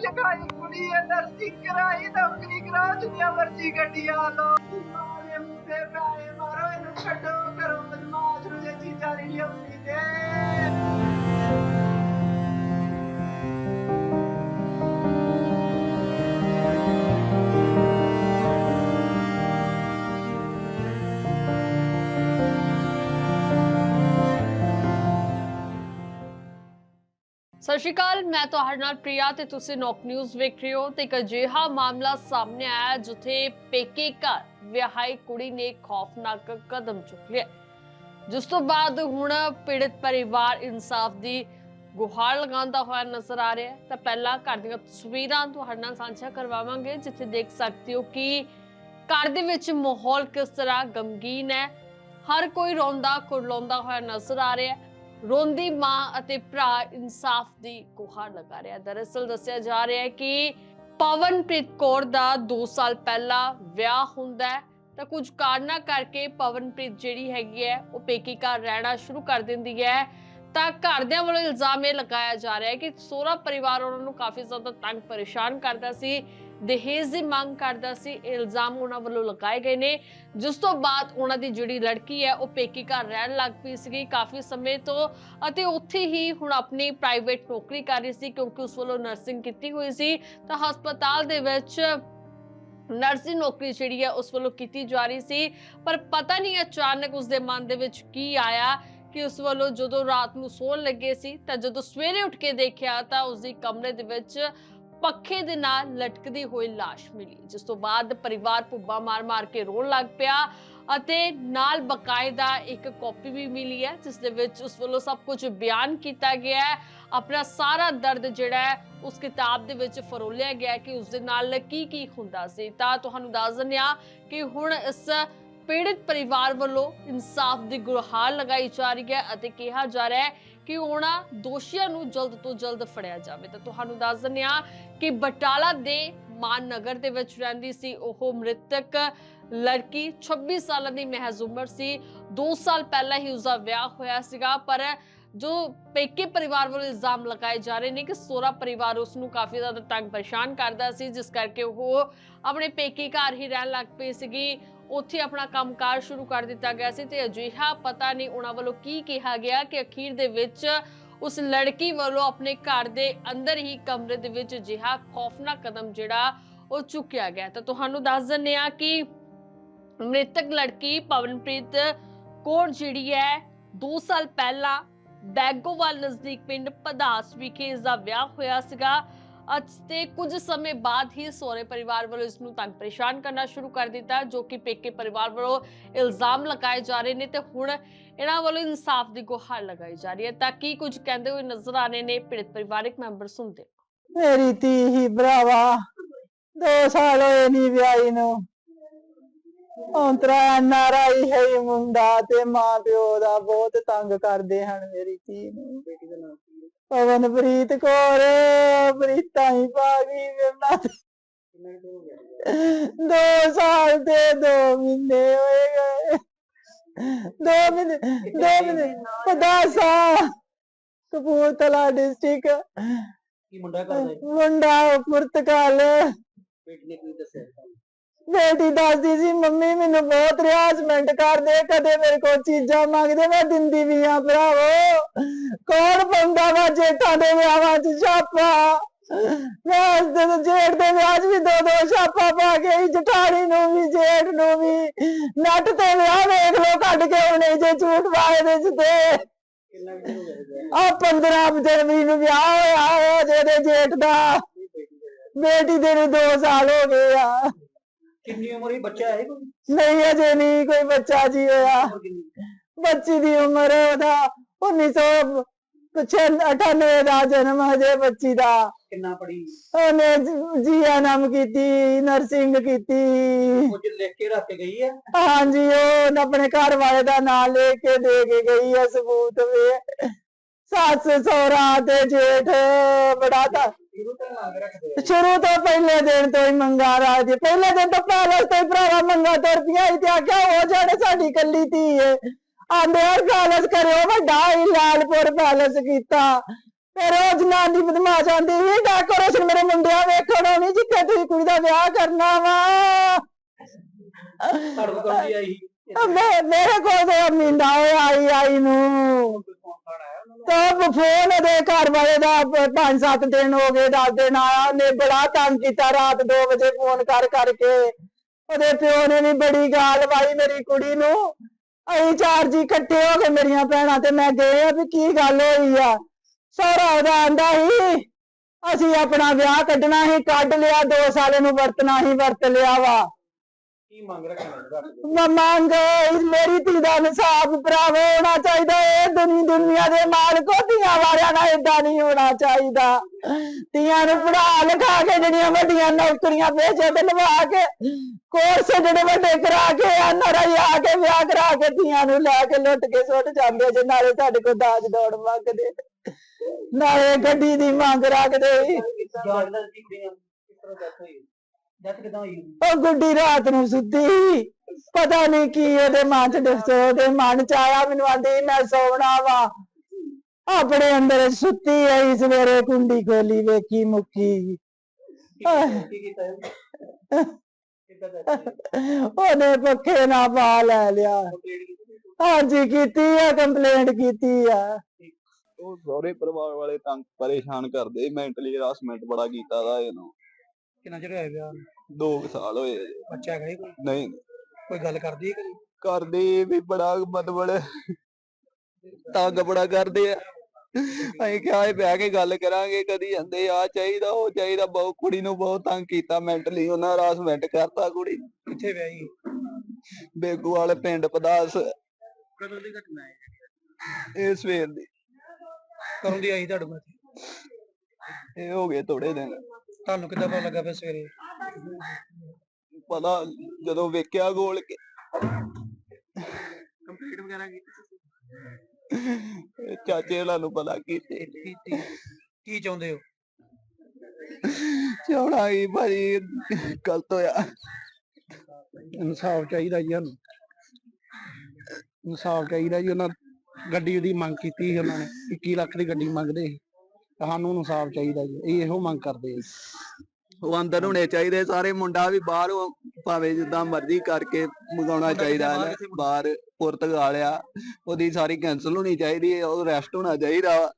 ਲਗਾਈ ਕੁੜੀ ਹੈ ਨਰਸਿੰਗ ਕਰਾਈ, ਨੌਕਰੀ ਕਰਾ, ਜਿੰਨੀਆਂ ਮਰਜ਼ੀ ਗੱਡੀਆਂ ਲਓ। ਮਾਰੇ ਮੁੰਡੇ ਪੈਸੇ ਮਾਰੋ, ਇਹਨੂੰ ਛੱਡੋ ਕਰੋ ਬਦਮਾਸ਼ ਨੂੰ ਜੇ ਚੀਜ਼ਾਂ ਨਹੀਂ ਲਿਆਉਂਦੀ। ਸਤਿ ਸ਼੍ਰੀ ਅਕਾਲ, ਮੈਂ ਤੁਹਾਡੇ ਨਾਲ ਪ੍ਰਿਆ ਤੇ ਤੁਸੀਂ ਨੌਕ ਨਿਊਜ਼ ਵੇਖ ਰਹੇ ਹੋ ਤੇ ਇੱਕ ਅਜਿਹਾ ਮਾਮਲਾ ਸਾਹਮਣੇ ਆਇਆ ਜਿੱਥੇ ਪੇਕੇ ਘਰ ਵਿਆਹੀ ਕੁੜੀ ਨੇ ਖੌਫਨਾਕ ਕਦਮ ਚੁੱਕ ਲਿਆ ਜਿਸ ਤੋਂ ਬਾਅਦ ਹੁਣ ਪੀੜਤ ਪਰਿਵਾਰ ਇਨਸਾਫ ਦੀ ਗੁਹਾਰ ਲਗਾਉਂਦਾ ਹੋਇਆ ਨਜ਼ਰ ਆ ਰਿਹਾ ਹੈ। ਤਾਂ ਪਹਿਲਾਂ ਘਰ ਦੀਆਂ ਤਸਵੀਰਾਂ ਤੁਹਾਡੇ ਨਾਲ ਸਾਂਝਾ ਕਰਵਾਵਾਂਗੇ, ਜਿੱਥੇ ਦੇਖ ਸਕਦੇ ਹੋ ਕਿ ਘਰ ਦੇ ਵਿੱਚ ਮਾਹੌਲ ਕਿਸ ਤਰ੍ਹਾਂ ਗਮਗੀਨ ਹੈ। ਹਰ ਕੋਈ ਰੋਂਦਾ ਕੁਰਲਾਉਂਦਾ ਹੋਇਆ ਨਜ਼ਰ ਆ ਰਿਹਾ ਹੈ। ਰੋਂਦੀ ਮਾਂ ਅਤੇ ਭਰਾ ਇਨਸਾਫ ਦੀ ਗੁਹਾਰ ਲਗਾ ਰਿਹਾ ਦਰਅਸਲ ਦੱਸਿਆ ਜਾ ਰਿਹਾ ਹੈ ਕਿ ਪਵਨਪ੍ਰੀਤ ਕੌਰ ਦਾ 2 ਸਾਲ ਪਹਿਲਾਂ ਵਿਆਹ ਹੁੰਦਾ ਹੈ। ਤਾਂ ਕੁਝ ਕਾਰਨਾਂ ਕਰਕੇ ਪਵਨਪ੍ਰੀਤ ਜਿਹੜੀ ਹੈਗੀ ਹੈ, ਉਹ ਪੇਕੀ ਘਰ ਰਹਿਣਾ ਸ਼ੁਰੂ ਕਰ ਦਿੰਦੀ ਹੈ। ਤਾਂ ਘਰਦਿਆਂ ਵੱਲੋਂ ਇਲਜ਼ਾਮ ਇਹ ਲਗਾਇਆ ਜਾ ਰਿਹਾ ਹੈ ਕਿ ਸੋਹਰਾ ਪਰਿਵਾਰ ਉਹਨਾਂ ਨੂੰ ਕਾਫੀ ਜ਼ਿਆਦਾ ਤੰਗ ਪਰੇਸ਼ਾਨ ਕਰਦਾ ਸੀ। ਦਹੇਜ ਦੀ ਮੰਗ ਕਰਦਾ ਸੀ, ਇਲਜ਼ਾਮ ਉਹਨਾਂ ਵੱਲੋਂ ਲਗਾਏ ਗਏ ਨੇ। ਜਿਸ ਤੋਂ ਬਾਅਦ ਉਹਨਾਂ ਦੀ ਜਿਹੜੀ ਲੜਕੀ ਹੈ, ਉਹ ਪੇਕੀ ਘਰ ਰਹਿਣ ਲੱਗ ਪਈ ਸੀਗੀ ਕਾਫੀ ਸਮੇਂ ਤੋਂ ਅਤੇ ਉੱਥੇ ਹੀ ਹੁਣ ਆਪਣੀ ਪ੍ਰਾਈਵੇਟ ਨੌਕਰੀ ਕਰ ਰਹੀ ਸੀ ਕਿਉਂਕਿ ਉਸ ਵੱਲੋਂ ਨਰਸਿੰਗ ਕੀਤੀ ਹੋਈ ਸੀ। ਤਾਂ ਹਸਪਤਾਲ ਦੇ ਵਿੱਚ ਨਰਸਿੰਗ ਨੌਕਰੀ ਜਿਹੜੀ ਹੈ, ਉਸ ਵੱਲੋਂ ਕੀਤੀ ਜਾ ਰਹੀ ਸੀ। ਪਰ ਪਤਾ ਨਹੀਂ ਅਚਾਨਕ ਉਸ ਦੇ ਮਨ ਦੇ ਵਿੱਚ ਕੀ ਆਇਆ ਕਿ ਉਸ ਵੱਲੋਂ ਜਦੋਂ ਰਾਤ ਨੂੰ ਸੌਣ ਲੱਗੇ ਸੀ, ਤਾਂ ਜਦੋਂ ਸਵੇਰੇ ਉੱਠ ਕੇ ਦੇਖਿਆ ਤਾਂ ਉਸ ਦੀ ਕਮਰੇ ਦੇ ਵਿੱਚ ਪੱਖੇ ਦੇ ਨਾਲ ਲਟਕਦੀ ਹੋਈ ਲਾਸ਼ ਮਿਲੀ, ਜਿਸ ਤੋਂ ਬਾਅਦ ਪਰਿਵਾਰ ਭੁੱਬਾ ਮਾਰ-ਮਾਰ ਕੇ ਰੋਣ ਲੱਗ ਪਿਆ ਅਤੇ ਨਾਲ ਬਕਾਇਦਾ ਇੱਕ ਕਾਪੀ ਵੀ ਮਿਲੀ ਹੈ, ਜਿਸ ਦੇ ਵਿੱਚ ਉਸ ਵੱਲੋਂ ਸਭ ਕੁਝ ਬਿਆਨ ਕੀਤਾ ਗਿਆ ਹੈ। ਆਪਣਾ ਸਾਰਾ ਦਰਦ ਜਿਹੜਾ ਹੈ, ਉਸ ਕਿਤਾਬ ਦੇ ਵਿੱਚ ਫਰੋਲਿਆ ਗਿਆ ਕਿ ਉਸ ਦੇ ਨਾਲ ਕੀ ਕੀ ਹੁੰਦਾ ਸੀ। ਤਾਂ ਤੁਹਾਨੂੰ ਦੱਸ ਦਿੰਦੇ ਹਾਂ ਕਿ ਹੁਣ ਇਸ ਪੀੜਿਤ ਪਰਿਵਾਰ ਵੱਲੋਂ ਇਨਸਾਫ ਦੀ ਗੁਹਾਰ ਲਗਾਈ ਜਾ ਰਹੀ ਹੈ ਅਤੇ ਕਿਹਾ ਜਾ ਰਿਹਾ ਹੈ ਕਿ ਉਹਨਾਂ ਦੋਸ਼ੀਆਂ ਨੂੰ ਜਲਦ ਤੋਂ ਜਲਦ ਫੜਿਆ ਜਾਵੇ। ਤਾਂ ਤੁਹਾਨੂੰ ਦੱਸ ਦਿੰਦੇ ਹਾਂ ਕਿ ਬਟਾਲਾ ਦੇ ਮਾਨ ਨਗਰ ਦੇ ਵਿੱਚ ਰਹਿੰਦੀ ਸੀ ਉਹ ਮ੍ਰਿਤਕ ਲੜਕੀ 26 ਸਾਲਾਂ ਦੀ ਮਹਿਜ਼ ਉਮਰ ਸੀ। 2 ਸਾਲ ਪਹਿਲਾਂ ਹੀ ਉਸਦਾ ਵਿਆਹ ਹੋਇਆ ਸੀਗਾ, ਪਰ ਜੋ ਪੇਕੇ ਪਰਿਵਾਰ ਵੱਲੋਂ ਇਲਜ਼ਾਮ ਲਗਾਏ ਜਾ ਰਹੇ ਨੇ ਕਿ ਸੋਹਰਾ ਪਰਿਵਾਰ ਉਸ ਨੂੰ ਕਾਫੀ ਜ਼ਿਆਦਾ ਤੰਗ ਪਰੇਸ਼ਾਨ ਕਰਦਾ ਸੀ, ਜਿਸ ਕਰਕੇ ਉਹ ਆਪਣੇ ਪੇਕੇ ਘਰ ਹੀ ਰਹਿਣ ਲੱਗ ਪਈ ਸੀਗੀ। ਉੱਥੇ ਆਪਣਾ ਕੰਮਕਾਰ ਸ਼ੁਰੂ ਕਰ ਦਿੱਤਾ ਗਿਆ ਸੀ ਤੇ ਅਜਿਹਾ ਪਤਾ ਨਹੀਂ ਉਹਨਾਂ ਵੱਲੋਂ ਕੀ ਕਿਹਾ ਗਿਆ ਕਿ ਅਖੀਰ ਦੇ ਵਿੱਚ ਉਸ ਲੜਕੀ ਵੱਲੋਂ ਆਪਣੇ ਘਰ ਦੇ ਅੰਦਰ ਹੀ ਕਮਰੇ ਦੇ ਵਿੱਚ ਅਜਿਹਾ ਖੌਫਨਾਕ ਕਦਮ ਜਿਹੜਾ ਉਹ ਚੁੱਕਿਆ ਗਿਆ। ਤਾਂ ਤੁਹਾਨੂੰ ਦੱਸ ਦਿੰਦੇ ਆ ਕਿ ਮ੍ਰਿਤਕ ਲੜਕੀ ਪਵਨਪ੍ਰੀਤ ਕੌਰ ਜਿਹੜੀ ਹੈ 2 ਸਾਲ ਪਹਿਲਾਂ ਬੈਗੋਵਾਲ ਨਜ਼ਦੀਕ ਪਿੰਡ ਪਧਾਸ ਵਿਖੇ ਇਸ ਦਾ ਵਿਆਹ ਹੋਇਆ ਸੀਗਾ। ਅੱਜ ਤੇ ਕੁਝ ਸਮੇਂ ਬਾਅਦ ਹੀ ਸਹੁਰੇ ਪਰਿਵਾਰ ਵੱਲੋਂ ਇਸ ਨੂੰ ਤੰਗ ਪਰੇਸ਼ਾਨ ਕਰਨਾ ਸ਼ੁਰੂ ਕਰ ਦਿੱਤਾ, ਜੋ ਕਿ ਪੇਕੇ ਪਰਿਵਾਰ ਵੱਲੋਂ ਇਲਜ਼ਾਮ ਲਗਾਏ ਜਾ ਰਹੇ ਨੇ ਤੇ ਹੁਣ ਇਹਨਾਂ ਵੱਲੋਂ ਇਨਸਾਫ ਦੀ ਗੁਹਾਰ ਲਗਾਈ ਜਾ ਰਹੀ ਹੈ ਤਾਂ ਕੀ ਕੁਝ ਕਹਿੰਦੇ ਹੋਏ ਨਜ਼ਰ ਆ ਨੇ? ਪੀੜਤ ਪਰਿਵਾਰਕ ਮੈਂਬਰ ਸੁਣਦੇ ਮੇਰੀ ਧੀ ਹੀ ਭਰਾਵਾ, ਦੋ ਸਾਲ ਹੋਏ ਨਹੀਂ ਵਿਆਹੀ ਨੂੰ। ਔਂਤਰਾ ਨਾਰਾਈ ਹੈ ਮੁੰਡਾ ਤੇ ਮਾਂ ਪਿਓ ਦਾ ਬਹੁਤ ਤੰਗ ਕਰਦੇ ਹਨ ਮੇਰੀ ਧੀ ਨੂੰ। ਪਵਨਪ੍ਰੀਤ ਕੌਰ ਪ੍ਰੀਤਾਂ ਹੀ ਪਾ ਗਈ ਮੇਰਾ ਦੋ। ਸਾਲ ਤੇ ਦੋ ਮਹੀਨੇ ਹੋਏ ਗਏ। ਦੋ ਮਹੀਨੇ ਦੋ ਮਹੀਨੇ ਪਦਾਸਾ ਕਪੂਰਥਲਾ ਡਿਸਟ੍ਰਿਕਟ। ਕੀ ਮੁੰਡਾ ਕਰਦਾ ਮੁੰਡਾ ਪੁਰਤਗਾਲ ਬੇਟੀ ਨੇ ਕੀ ਦੱਸਿਆ? ਬੇਟੀ ਦੱਸਦੀ ਸੀ ਮੰਮੀ ਮੈਨੂੰ ਬਹੁਤ ਰਿਆਜ਼ਮੈਂਟ ਕਰਦੇ ਕਦੇ ਮੇਰੇ ਕੋਲ ਚੀਜ਼ਾਂ ਮੰਗਦੇ ਮੈਂ ਦਿੰਦੀ ਵੀ ਆ ਭਰਾਵੋ। ਕੌਣ ਪਾਉਂਦਾ ਵਾ ਜੇਠਾਂ ਦੇ ਵਿਆਹਾਂ 'ਚ ਛਾਪਾ? ਮੈਂ ਉਸ ਜੇਠ ਦੇ ਵਿਆਹ 'ਚ ਵੀ ਦੋ ਦੋ ਛਾਪਾ ਪਾ ਕੇ ਆਈ, ਜਠਾਣੀ ਨੂੰ ਵੀ ਜੇਠ ਨੂੰ ਵੀ। ਨੱਟ ਤੇ ਵਿਆਹ ਵੇਖ ਲੋ ਕੱਢ ਕੇ ਉਹਨੇ ਜੇ ਝੂਠ ਵਾਏ ਦੇ ਚ ਤੇ। ਆ 15 ਜਨਵਰੀ ਨੂੰ ਵਿਆਹ ਹੋਇਆ ਹੋਇਆ ਜਿਹਦੇ ਜੇਠ ਦਾ। ਬੇਟੀ ਦੇ ਨੂੰ 2 ਸਾਲ ਹੋ ਗਏ ਆ। ਕਿੰਨੀ ਉਮਰ ਹੀ ਬੱਚਾ ਹੈ ਕੋਈ? ਨਹੀਂ ਅਜੇ ਨਹੀਂ ਕੋਈ ਬੱਚਾ ਜੀ ਹੋਇਆ। ਉਮਰ ਕਿੰਨੀ? ਬੱਚੀ ਦੀ ਉਮਰ ਉਹਦਾ 1998 ਦਾ ਜਨਮ ਹਜੇ ਬੱਚੀ ਦਾ। ਕਿੰਨਾ ਪੜੀ ਉਹਨੇ ਜੀਐਨਐਮ ਕੀਤੀ ਨਰਸਿੰਗ ਕੀਤੀ। ਕੁਝ ਲਿਖ ਕੇ ਰੱਖ ਕੇ ਗਈ ਹੈ? ਹਾਂਜੀ ਉਹ ਆਪਣੇ ਘਰ ਵਾਲੇ ਦਾ ਨਾਮ ਲੈ ਕੇ ਦੇ ਕੇ ਗਈ ਹੈ ਸਬੂਤ ਵੇ। ਸੱਸ ਸਹੁਰਾ ਤੇ ਜੇਠ ਬੜਾ ਤਾਂ ਸ਼ੁਰੂ ਤੋਂ ਪਹਿਲੇ ਦਿਨ ਤੋਂ ਹੀ ਮੰਗਾ ਰਾਜ ਪਹਿਲੇ ਦਿਨ ਤੋਂ ਪੈਲਸ ਤੋਂ ਹੀ ਭਰਾਵਾ ਮੰਗਾ ਤੁਰਦੀਆਂ ਸੀ ਤੇ ਆਖਿਆ ਉਹ ਜਿਹੜੇ ਸਾਡੀ ਕੱਲੀ ਧੀ ਏ। ਆਂਦੇ ਆ ਪੈਲਸ ਕਰਿਓ ਵੱਡਾ ਹੀ ਲਾਲਪੁਰ ਪੈਲਸ ਕੀਤਾ। ਫਿਰ ਉਹ ਜਨਾਨੀ ਬਦਮਾਸ਼ ਆਂਦੀ ਵੀ ਡੈਕੋਰੇਸ਼ਨ ਮੇਰੇ ਮੁੰਡਿਆਂ ਕੇ ਤੁਸੀਂ ਕੁੜੀ ਦਾ ਵਿਆਹ ਕਰਨਾ ਵਾ। ਤੁਹਾਡੇ ਕੋਲ ਕੌਣ ਜੀ ਆਈ ਸੀ? ਮੇ- ਮੇਰੇ ਕੋਲ ਤੇ ਹੋਇਆ ਆਈ ਆਈ ਨੂੰ। ਫੋਨ ਤਾਂ ਫੋਨ ਉਹਦੇ ਘਰ ਵਾਲੇ ਦਾ 5-7 ਦਿਨ ਹੋ ਗਏ 10 ਦਿਨ ਆਇਆ, ਉਹਨੇ ਬੜਾ ਤੰਗ ਕੀਤਾ ਰਾਤ 2 ਵਜੇ ਫੋਨ ਕਰ, ਕਰਕੇ। ਉਹਦੇ ਪਿਓ ਨੇ ਵੀ ਬੜੀ ਗਾਲ ਪਾਈ ਮੇਰੀ ਕੁੜੀ ਨੂੰ। ਅਸੀਂ ਚਾਰ ਜੀ ਇਕੱਠੇ ਹੋ ਕੇ ਮੇਰੀਆਂ ਭੈਣਾਂ ਤੇ, ਮੈਂ ਗਏ ਆ ਵੀ ਕੀ ਗੱਲ ਹੋਈ ਆ। ਸਾਰਾ ਉਹਦਾ ਆਂਦਾ ਸੀ, ਅਸੀਂ ਆਪਣਾ ਵਿਆਹ ਕੱਢਣਾ ਸੀ, ਕੱਢ ਲਿਆ 2 ਸਾਲ ਨੂੰ ਵਰਤਣਾ ਹੀ ਵਰਤ ਲਿਆ ਵਾ। ਕੀ ਮੰਗ ਰੱਖਣਾ ਮੈਂ ਮੰਗ ਮੇਰੀ ਧੀ ਦਾ ਇਨਸਾਫ ਭਰਾਵੋ ਹੋਣਾ ਚਾਹੀਦਾ ਇਹ ਦੁਨੀ ਦੁਨੀਆ ਦੇ ਮਾਲਕੋ ਧੀਆਂ ਵਾਲਿਆਂ ਨਾਲ ਏਦਾਂ ਨਹੀਂ ਹੋਣਾ ਚਾਹੀਦਾ। ਧੀਆਂ ਨੂੰ ਪੜਾ ਲਿਖਾ ਕੇ ਜਿਹੜੀਆਂ ਵੱਡੀਆਂ ਨੌਕਰੀਆਂ ਵੇਚੇ ਤੇ ਲਵਾ ਕੇ ਕੋਰਸ ਜਿਹੜੇ ਵੱਡੇ ਕਰਾ ਕੇ ਐਨਆਰਆਈ ਆ ਕੇ ਵਿਆਹ ਕਰਾ ਕੇ ਧੀਆਂ ਨੂੰ ਲੈ ਕੇ ਲੁੱਟ ਕੇ ਸੁੱਟ ਜਾਂਦੇ ਜੇ ਨਾਲੇ ਸਾਡੇ ਕੋਲ ਦਾਜ ਦੌੜ ਮੰਗਦੇ। ਨਾਲੇ ਗੱਡੀ ਦੀ ਮੰਗ ਰੱਖਦੇ। ਜਾਣਦਾ ਸੀ ਕੁੜੀਆਂ ਕਿਸ ਤਰ੍ਹਾਂ ਡੈਥ ਹੋਈ? ਡੈਥ ਕਿਦਾਂ ਹੋਈ ਉਹ ਗੁੱਡੀ ਰਾਤ ਨੂੰ ਸੁੱਤੀ ਸੀ। ਪਤਾ ਨਹੀਂ ਕੀ ਉਹਦੇ ਮਨ ਚ ਦੱਸੋ ਉਹਦੇ ਮਨ ਚ ਆਇਆ ਮੈਨੂੰ ਆਂਦੀ ਮੈਂ ਸੌਣਾ ਵਾ। ਆਪਣੇ ਅੰਦਰ ਸੁੱਤੀ ਆਈ ਸਵੇਰੇ ਕੁੰਡੀ ਖੋਲੀ ਵੇਖੀ ਮੁੱਕੀ। ਕੀ ਕੀਤਾ-? ਉਹਨੇ ਪੱਖੇ ਨਾਲ ਪਾ ਲੈ ਲਿਆ? ਹਾਂਜੀ ਕੀਤੀ ਆ ਕੰਪਲੇਂਟ ਕੀਤੀ ਆ। ਉਹ ਸਹੁਰੇ ਪਰਿਵਾਰ ਵਾਲੇ ਤੰਗ ਪਰੇਸ਼ਾਨ ਕਰਦੇ ਮੈਂਟਲੀ ਹਰਾਸਮੈਂਟ ਬੜਾ ਕੀਤਾ ਦਾ ਇਹਨੂੰ। ਕਿੰਨਾ ਚਿਰ ਹੋਇਆ ਵਿਆਹ ਨੂੰ? 2 ਸਾਲ ਹੋਏ ਆ ਜੀ। ਬੱਚਾ ਹੈਗਾ ਹੀ ਕੋਈ? ਨਹੀਂ। ਕੋਈ ਗੱਲ ਕਰਦੀ ਹੈ ਕਦੀ? ਕਰਦੇ ਵੀ ਬੜਾ ਮਤਲਬ ਤੰਗ ਬੜਾ ਕਰਦੇ ਆ। ਅਸੀਂ ਕਿਹਾ ਇਹ ਬਹਿ ਕੇ ਗੱਲ ਕਰਾਂਗੇ ਕਦੀ ਜਾਂਦੇ ਆ ਚਾਹੀਦਾ ਉਹ ਚਾਹੀਦਾ। ਬਹੁਤ ਕੁੜੀ ਨੂੰ ਬਹੁਤ ਤੰਗ ਕੀਤਾ ਮੈਂਟਲੀ ਉਹਨਾਂ ਹਰਾਸਮੈਂਟ ਕਰਤਾ ਕੁੜੀ ਨੂੰ। ਕਿੱਥੇ ਵਿਆਹੀ ਬੇਗੂ ਵਾਲੇ ਪਿੰਡ ਪਦਾਸ। ਕਦੋਂ ਦੀ ਘਟਨਾ ਹੈ? ਇਹ ਸਵੇਰ ਦੀ। ਕਦੋਂ ਦੀ ਆਈ ਤੁਹਾਡੇ ਕੋਲ ਇਹ ਹੋ ਗਏ ਥੋੜੇ ਦਿਨ। ਤੁਹਾਨੂੰ ਕਿੱਦਾਂ ਪਤਾ ਲੱਗਾ ਫਿਰ ਸਵੇਰੇ? ਪਤਾ ਜਦੋਂ ਵੇਖਿਆ ਗੋਲ ਕੇ। ਕੰਪਲੀਟ ਵਗੈਰਾ ਕੀਤੀ ਚਾਚੇ ਹੋਰਾਂ ਨੂੰ ਪਤਾ ਕੀਤੇ। ਕੀਤੀ। ਕੀ ਚਾਹੁੰਦੇ ਹੋ? ਚੌੜਾ ਹੀ ਭਾਜੀ ਗਲਤ ਹੋਇਆ। ਇਨਸਾਫ ਚਾਹੀਦਾ ਜੀ ਸਾਨੂੰ। ਇਨਸਾਫ ਚਾਹੀਦਾ ਜੀ ਉਹਨਾਂ ਗੱਡੀ ਦੀ ਮੰਗ ਕੀਤੀ ਸੀ ਉਹਨਾਂ ਨੇ। 21 ਲੱਖ ਦੀ ਗੱਡੀ ਮੰਗਦੇ ਸੀ। ਤਾਂ ਸਾਨੂੰ ਇਨਸਾਫ ਚਾਹੀਦਾ ਜੀ ਇਹ ਇਹੋ ਮੰਗ ਕਰਦੇ ਆ ਜੀ। ਉਹ ਅੰਦਰ ਹੋਣੇ ਚਾਹੀਦੇ ਸਾਰੇ ਮੁੰਡਾ ਵੀ ਬਾਹਰ ਭਾਵੇਂ ਜਿੱਦਾਂ ਮਰਜ਼ੀ ਕਰਕੇ ਮੰਗਾਉਣਾ ਚਾਹੀਦਾ ਹੈ? ਬਾਹਰ ਪੁਰਤਗਾਲ ਆ ਉਹਦੀ ਸਾਰੀ ਕੈਂਸਲ ਹੋਣੀ ਚਾਹੀਦੀ ਹੈ ਉਹ ਰੈਸਟ ਹੋਣਾ ਚਾਹੀਦਾ ਵਾ